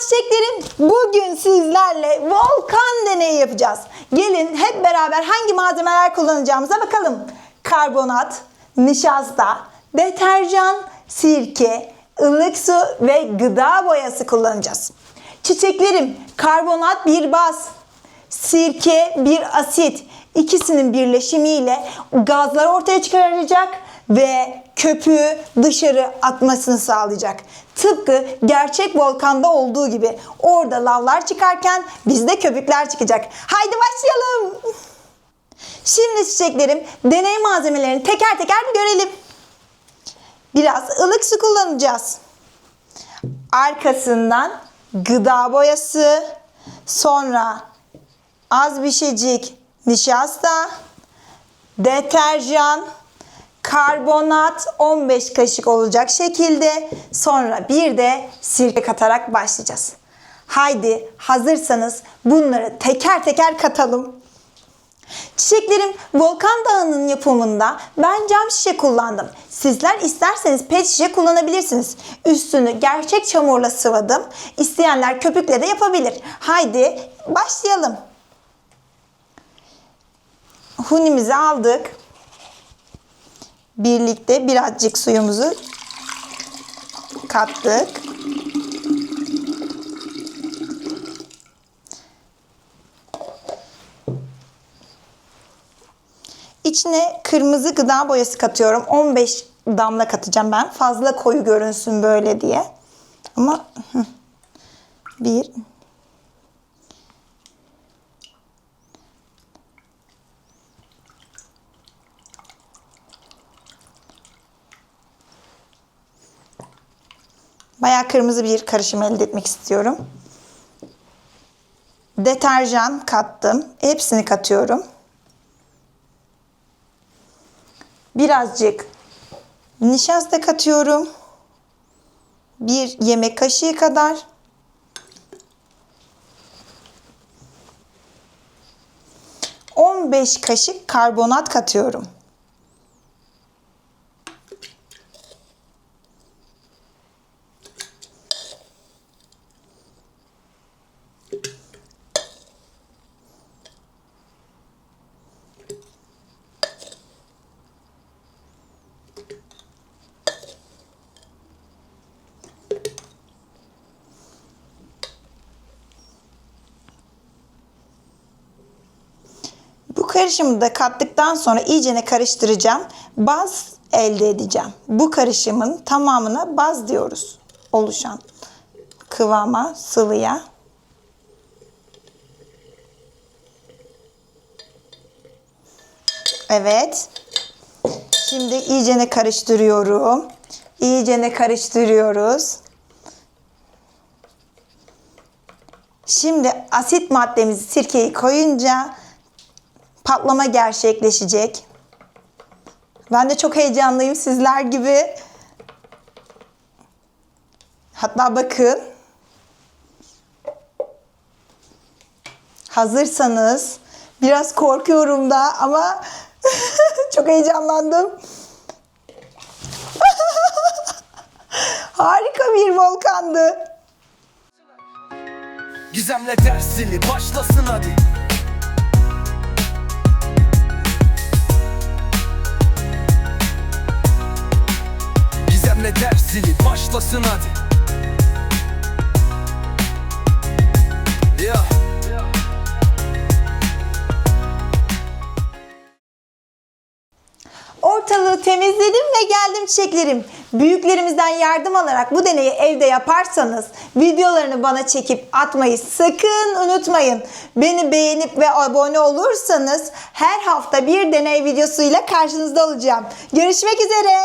çiçeklerim. Bugün sizlerle volkan deneyi yapacağız. Gelin hep beraber hangi malzemeler kullanacağımıza bakalım. Karbonat, nişasta, deterjan, sirke, ılık su ve gıda boyası kullanacağız. Çiçeklerim, karbonat bir baz, sirke bir asit. İkisinin birleşimiyle gazlar ortaya çıkaracak ve köpüğü dışarı atmasını sağlayacak. Tıpkı gerçek volkanda olduğu gibi orada lavlar çıkarken bizde köpükler çıkacak. Haydi başlayalım. Şimdi çiçeklerim deney malzemelerini teker teker bir görelim. Biraz ılık su kullanacağız. Arkasından gıda boyası, sonra az bir şeycik nişasta, deterjan, karbonat 15 kaşık olacak şekilde sonra bir de sirke katarak başlayacağız. Haydi hazırsanız bunları teker teker katalım. Çiçeklerim Volkan Dağı'nın yapımında ben cam şişe kullandım. Sizler isterseniz pet şişe kullanabilirsiniz. Üstünü gerçek çamurla sıvadım. İsteyenler köpükle de yapabilir. Haydi başlayalım. Hunimizi aldık. Birlikte birazcık suyumuzu kattık. İçine kırmızı gıda boyası katıyorum. 15 damla katacağım ben. Fazla koyu görünsün böyle diye. Ama bir Bayağı kırmızı bir karışım elde etmek istiyorum. Deterjan kattım. Hepsini katıyorum. Birazcık nişasta katıyorum. Bir yemek kaşığı kadar. Beş kaşık karbonat katıyorum. Bu karışımı da kattıktan sonra iyicene karıştıracağım. Baz elde edeceğim. Bu karışımın tamamına baz diyoruz. Oluşan kıvama, sıvıya. Evet. Şimdi iyicene karıştırıyorum. İyicene karıştırıyoruz. Şimdi asit maddemizi sirkeyi koyunca patlama gerçekleşecek. Ben de çok heyecanlıyım sizler gibi. Hatta bakın. Hazırsanız biraz korkuyorum da ama çok heyecanlandım. Harika bir volkandı. Gizemle ders zili başlasın hadi Gizemle ders zili başlasın hadi Yeah. Ortalığı temizledim ve geldim çiçeklerim. Büyüklerimizden yardım alarak bu deneyi evde yaparsanız videolarını bana çekip atmayı sakın unutmayın. Beni beğenip ve abone olursanız her hafta bir deney videosuyla karşınızda olacağım. Görüşmek üzere.